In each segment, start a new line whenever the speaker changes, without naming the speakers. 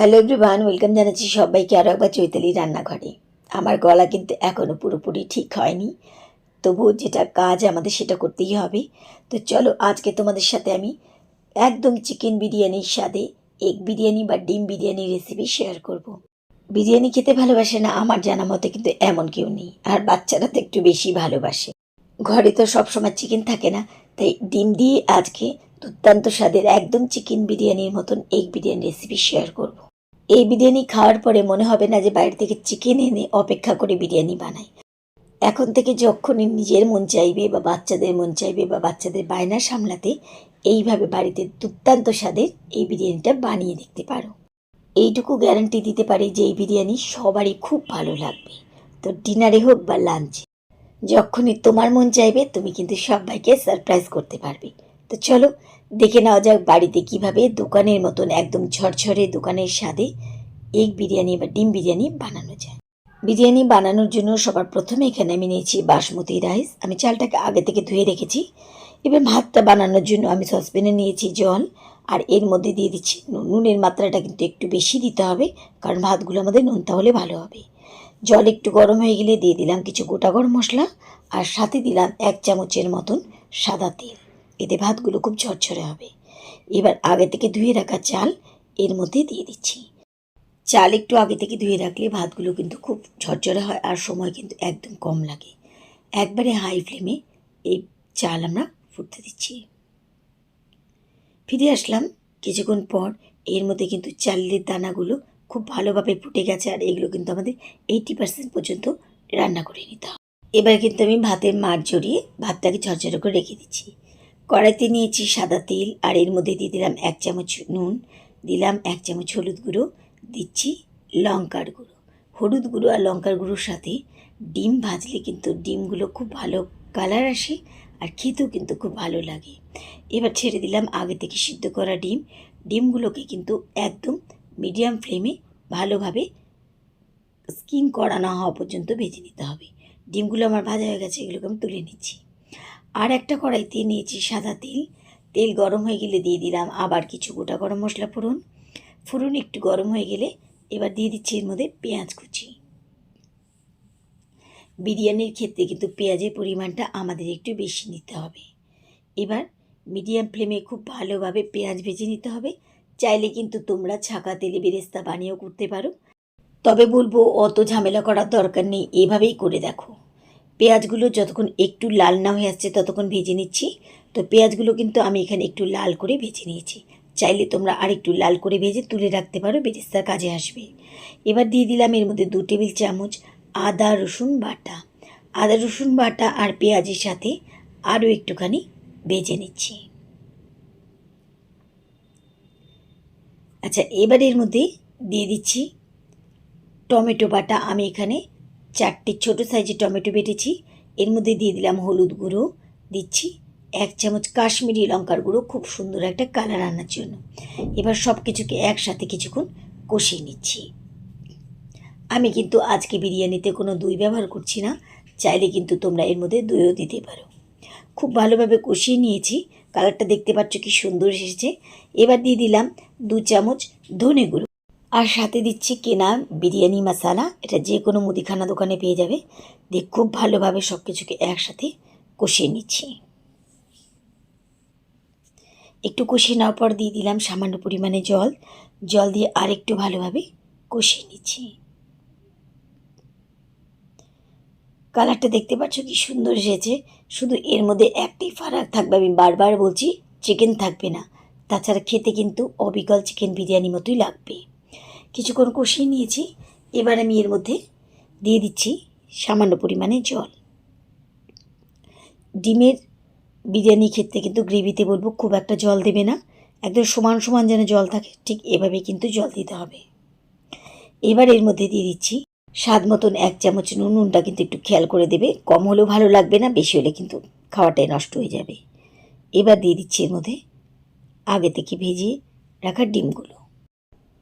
Hello everyone welcome জানাচ্ছি সবাইকে আরও একবার চৈতালি রান্নাঘরে আমার গলা কিন্তু এখনও পুরোপুরি ঠিক হয়নি তবুও যেটা কাজ আমাদের সেটা করতেই হবে তো চলো আজকে তোমাদের সাথে আমি একদম চিকেন বিরিয়ানির স্বাদে এগ বিরিয়ানি বা ডিম বিরিয়ানির রেসিপি শেয়ার করব। বিরিয়ানি খেতে ভালোবাসে না আমার জানা মতে কিন্তু এমন কেউ নেই, আর বাচ্চারা তো একটু বেশি ভালোবাসে ঘরে তো সবসময় চিকেন থাকে না, তাই ডিম দিয়ে আজকে দুর্দান্ত স্বাদের একদম চিকেন বিরিয়ানির মতন এগ বিরিয়ানি রেসিপি শেয়ার করব। এই বিরিয়ানি খাওয়ার পরে মনে হবে না যে বাইরে থেকে চিকেন এনে অপেক্ষা করে বিরিয়ানি বানাই। এখন থেকে যখনই নিজের মন চাইবে বা বাচ্চাদের মন চাইবে বা বাচ্চাদের বায়না সামলাতে, এইভাবে বাড়িতে দুর্দান্ত স্বাদের এই বিরিয়ানিটা বানিয়ে দেখতে পারো। এইটুকু গ্যারান্টি দিতে পারি যে এই বিরিয়ানি সবারই খুব ভালো লাগবে। তো ডিনারে হোক বা লাঞ্চে যখনই তোমার মন চাইবে, তুমি কিন্তু সবাইকে সারপ্রাইজ করতে পারবে। তো চলো দেখে নেওয়া যাক বাড়িতে কীভাবে দোকানের মতন একদম ঝরঝরে দোকানের স্বাদে এগ বিরিয়ানি বা ডিম বিরিয়ানি বানানো যায়। বিরিয়ানি বানানোর জন্য সবার প্রথমে এখানে আমি নিয়েছি বাসমতি রাইস। আমি চালটাকে আগে থেকে ধুয়ে রেখেছি। এবার ভাতটা বানানোর জন্য আমি সসপ্যানে নিয়েছি জল আর এর মধ্যে দিয়ে দিচ্ছি নুনের মাত্রাটা কিন্তু একটু বেশি দিতে হবে কারণ ভাতগুলো আমাদের নুন তাহলে ভালো হবে। জল একটু গরম হয়ে গেলে দিয়ে দিলাম কিছু গোটা গরম মশলা আর সাথে দিলাম এক চামচের মতন সাদা তেল। এতে ভাতগুলো খুব ঝরঝরে হবে। এবার আগে থেকে ধুয়ে রাখা চাল এর মধ্যে দিয়ে দিচ্ছি। চাল একটু আগে থেকে ধুয়ে রাখলে ভাতগুলো কিন্তু খুব ঝরঝরে হয় আর সময় কিন্তু একদম কম লাগে। একবারে হাই ফ্লেমে এই চাল আমরা ফুটতে দিচ্ছি। ফিরে আসলাম। কিছুক্ষণ পর এর মধ্যে কিন্তু চালের দানাগুলো খুব ভালোভাবে ফুটে গেছে আর এগুলো কিন্তু আমাদের এইটি পার্সেন্ট পর্যন্ত রান্না করে নিতে হবে। এবার কিন্তু আমি ভাতের মার জড়িয়ে ভাতটাকে ঝরঝরে করে রেখে দিচ্ছি। কড়াইতে নিয়েছি সাদা তেল, আর এর মধ্যে দিয়ে দিলাম এক চামচ নুন, দিলাম এক চামচ হলুদ গুঁড়ো, দিচ্ছি লঙ্কার গুঁড়ো। হলুদ গুঁড়ো আর লঙ্কার গুঁড়োর সাথে ডিম ভাজলে কিন্তু ডিমগুলো খুব ভালো কালার আসে আর খেতেও কিন্তু খুব ভালো লাগে। এবার ছেড়ে দিলাম আগে থেকে সিদ্ধ করা ডিম। ডিমগুলোকে কিন্তু একদম মিডিয়াম ফ্লেমে ভালোভাবে স্কিন করা না হওয়া পর্যন্ত ভেজে নিতে হবে। ডিমগুলো আমার ভাজা হয়ে গেছে, এগুলোকে আমি তুলে নিচ্ছি। আর একটা কড়াইতে নিয়েছি সাদা তেল। তেল গরম হয়ে গেলে দিয়ে দিলাম আবার কিছু গোটা গরম মশলা ফোড়ন। ফোড়ন একটু গরম হয়ে গেলে এবার দিয়ে দিচ্ছি এর মধ্যে পেঁয়াজ কুচি। বিরিয়ানির ক্ষেত্রে কিন্তু পেঁয়াজের পরিমাণটা আমাদের একটু বেশি নিতে হবে। এবার মিডিয়াম ফ্লেমে খুব ভালোভাবে পেঁয়াজ ভেজে নিতে হবে। চাইলে কিন্তু তোমরা ছাকা তেলে বেরেস্তা বানিয়েও করতে পারো। তবে বলব অত ঝামেলা করার দরকার নেই, এভাবেই করে দেখো। পেঁয়াজগুলো যতক্ষণ একটু লাল না হয়ে আসছে ততক্ষণ ভেজে নিচ্ছি। তো পেঁয়াজগুলো কিন্তু আমি এখানে একটু লাল করে ভেজে নিয়েছি। চাইলে তোমরা আর একটু লাল করে ভেজে তুলে রাখতে পারো, বেরেস্তার কাজে আসবে। এবার দিয়ে দিলাম এর মধ্যে দু টেবিল চামচ আদা, রসুন, বাটা। আদা, রসুন, বাটা আর পেঁয়াজের সাথে আরও একটুখানি ভেজে নিচ্ছি। আচ্ছা এবার এর মধ্যে দিয়ে দিচ্ছি টমেটো বাটা। আমি এখানে চারটে ছোটো সাইজের টমেটো বেটেছি। এর মধ্যে দিয়ে দিলাম হলুদ গুঁড়ো। দিচ্ছি এক চামচ কাশ্মীরি লঙ্কার গুঁড়ো, খুব সুন্দর একটা কালার আনার জন্য। এবার সব কিছুকে একসাথে কিছুক্ষণ কষিয়ে নিচ্ছি। আমি কিন্তু আজকে বিরিয়ানিতে কোনো দই ব্যবহার করছি না। চাইলে কিন্তু তোমরা এর মধ্যে দইও দিতে পারো। খুব ভালোভাবে কষিয়ে নিয়েছি। কালারটা দেখতে পাচ্ছ কি সুন্দর এসেছে। এবার দিয়ে দিলাম দু চামচ ধনে গুঁড়ো। আর সাথে দিচ্ছি কেনা বিরিয়ানি মশালা। এটা যে কোনো মুদিখানা দোকানে পেয়ে যাবে। দিয়ে খুব ভালোভাবে সব কিছুকে একসাথে কষিয়ে নিচ্ছি। একটু কষিয়ে নেওয়ার পর দিয়ে দিলাম সামান্য পরিমাণে জল। জল দিয়ে আরেকটু ভালোভাবে কষিয়ে নিচ্ছি। কালারটা দেখতে পাচ্ছ কি সুন্দর এসেছে। শুধু এর মধ্যে একটাই ফারাক থাকবে। আমি বারবার বলছি চিকেন থাকবে না। তাছাড়া খেতে কিন্তু অবিকল চিকেন বিরিয়ানি মতোই লাগবে। কিছুক্ষণ কষিয়ে নিয়েছি। এবার আমি এর মধ্যে দিয়ে দিচ্ছি সামান্য পরিমাণে জল। ডিমের বিরিয়ানি ক্ষেত্রে কিন্তু গ্রেভিতে বলব খুব একটা জল দেবে না। একদম সমান সমান যেন জল থাকে, ঠিক এভাবে কিন্তু জল দিতে হবে। এবার এর মধ্যে দিয়ে দিচ্ছি স্বাদ মতন এক চামচ নুন। নুনটা কিন্তু একটু খেয়াল করে দেবে। কম হলেও ভালো লাগবে না, বেশি হলে কিন্তু খাওয়াটাই নষ্ট হয়ে যাবে। এবার দিয়ে দিচ্ছি এর মধ্যে আগে থেকে ভেজিয়ে রাখা ডিমগুলো।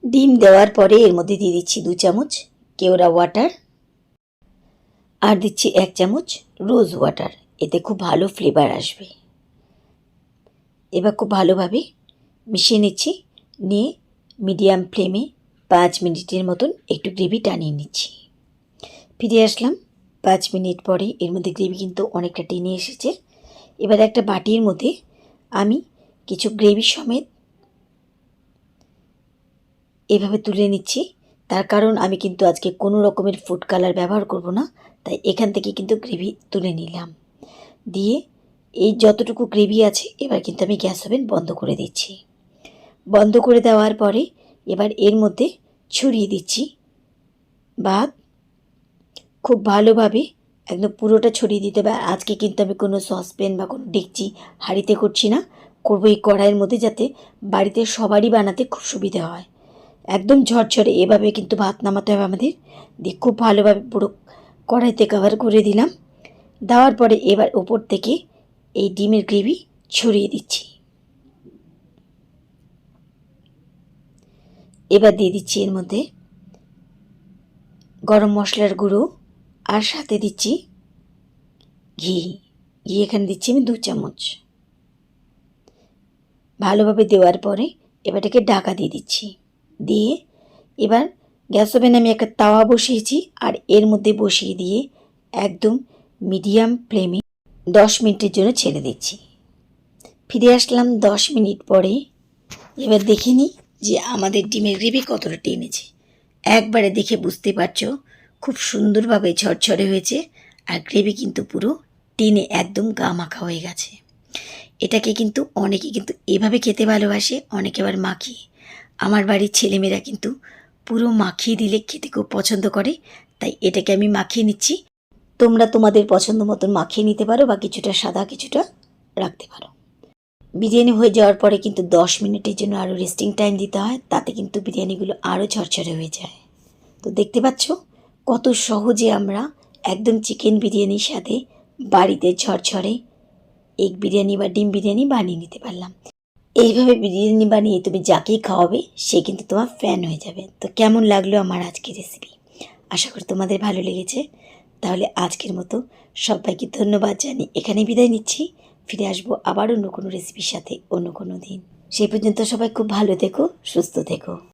ডিম দেওয়ার পরে এর মধ্যে দিয়ে দিচ্ছি দু চামচ কেওড়া ওয়াটার আর দিচ্ছি এক চামচ রোজ ওয়াটার। এতে খুব ভালো ফ্লেভার আসবে। এবার খুব ভালোভাবে মিশিয়ে নিচ্ছি। নিয়ে মিডিয়াম ফ্লেমে পাঁচ মিনিটের মতন একটু গ্রেভি টানিয়ে নিচ্ছি। ফিরে আসলাম। পাঁচ মিনিট পরে এর মধ্যে গ্রেভি কিন্তু অনেকটা টেনে এসেছে। এবার একটা বাটির মধ্যে আমি কিছু গ্রেভি সমেত এভাবে তুলে নিচ্ছি। তার কারণ আমি কিন্তু আজকে কোনো রকমের ফুড কালার ব্যবহার করব না, তাই এখান থেকে কিন্তু গ্রেভি তুলে নিলাম। দিয়ে এই যতটুকু গ্রেভি আছে, এবার কিন্তু আমি গ্যাস ওভেন বন্ধ করে দিচ্ছি। বন্ধ করে দেওয়ার পরে এবার এর মধ্যে ছড়িয়ে দিচ্ছি ভাত। খুব ভালোভাবে একদম পুরোটা ছড়িয়ে দিতে হবে। আজকে কিন্তু আমি কোনো সসপ্যান বা কোনো ডেকচি হাঁড়িতে করছি না। করব এই কড়াইয়ের মধ্যে যাতে বাড়িতে সবারই বানাতে খুব সুবিধা হয়। একদম ঝরঝরে। এভাবে কিন্তু ভাত নামাতে হবে আমাদের। দিয়ে খুব ভালোভাবে পুরো কড়াইতে কভার করে দিলাম। দেওয়ার পরে এবার ওপর থেকে এই ডিমের গ্রেভি ছড়িয়ে দিচ্ছি। এবার দিয়ে দিচ্ছি এর মধ্যে গরম মশলার গুঁড়ো আর সাথে দিচ্ছি ঘি। ঘি এখানে দিচ্ছি আমি দু চামচ। ভালোভাবে দেওয়ার পরে এবারটাকে ঢাকা দিয়ে দিচ্ছি। দিয়ে এবার গ্যাস ওভেনে আমি একটা তাওয়া বসিয়েছি আর এর মধ্যে বসিয়ে দিয়ে একদম মিডিয়াম ফ্লেমে দশ মিনিটের জন্য ছেড়ে দিচ্ছি। ফিরে আসলাম দশ মিনিট পরে। এবার দেখে নিই যে আমাদের ডিমের গ্রেভি কতটা টেনেছে একবারে দেখে বুঝতে পারছ, খুব সুন্দরভাবে ঝরঝরে হয়েছে আর গ্রেভি কিন্তু পুরো টেনে একদম গা মাখা হয়ে গেছে। এটাকে কিন্তু অনেকে কিন্তু এভাবে খেতে ভালোবাসে, অনেকে আবার মাখিয়ে। আমার বাড়ির ছেলেমেয়েরা কিন্তু পুরো মাখিয়ে দিলে খেতে খুব পছন্দ করে, তাই এটাকে আমি মাখিয়ে নিচ্ছি। তোমরা তোমাদের পছন্দ মতন মাখিয়ে নিতে পারো বা কিছুটা সাদা, কিছুটা রাখতে পারো। বিরিয়ানি হয়ে যাওয়ার পরে কিন্তু দশ মিনিটের জন্য আরও রেস্টিং টাইম দিতে হয়, তাতে কিন্তু বিরিয়ানিগুলো আরও ঝরঝরে হয়ে যায়। তো দেখতে পাচ্ছ কত সহজে আমরা একদম চিকেন বিরিয়ানির সাথে বাড়িতে ঝরঝরে এগ বিরিয়ানি বা ডিম বিরিয়ানি বানিয়ে নিতে পারলাম। এইভাবে বিরিয়ানি বানিয়ে তুমি যাকেই খাওয়াবে, সে কিন্তু তোমার ফ্যান হয়ে যাবে। তো কেমন লাগল আমার আজকের রেসিপি আশা করি তোমাদের ভালো লেগেছে। তাহলে আজকের মতো সবাইকে ধন্যবাদ জানি এখানে বিদায় নিচ্ছি। ফিরে আসব আবার অন্য কোনো রেসিপির সাথে অন্য কোনো দিন। সেই পর্যন্ত সবাই খুব ভালো থেকো, সুস্থ থেকো।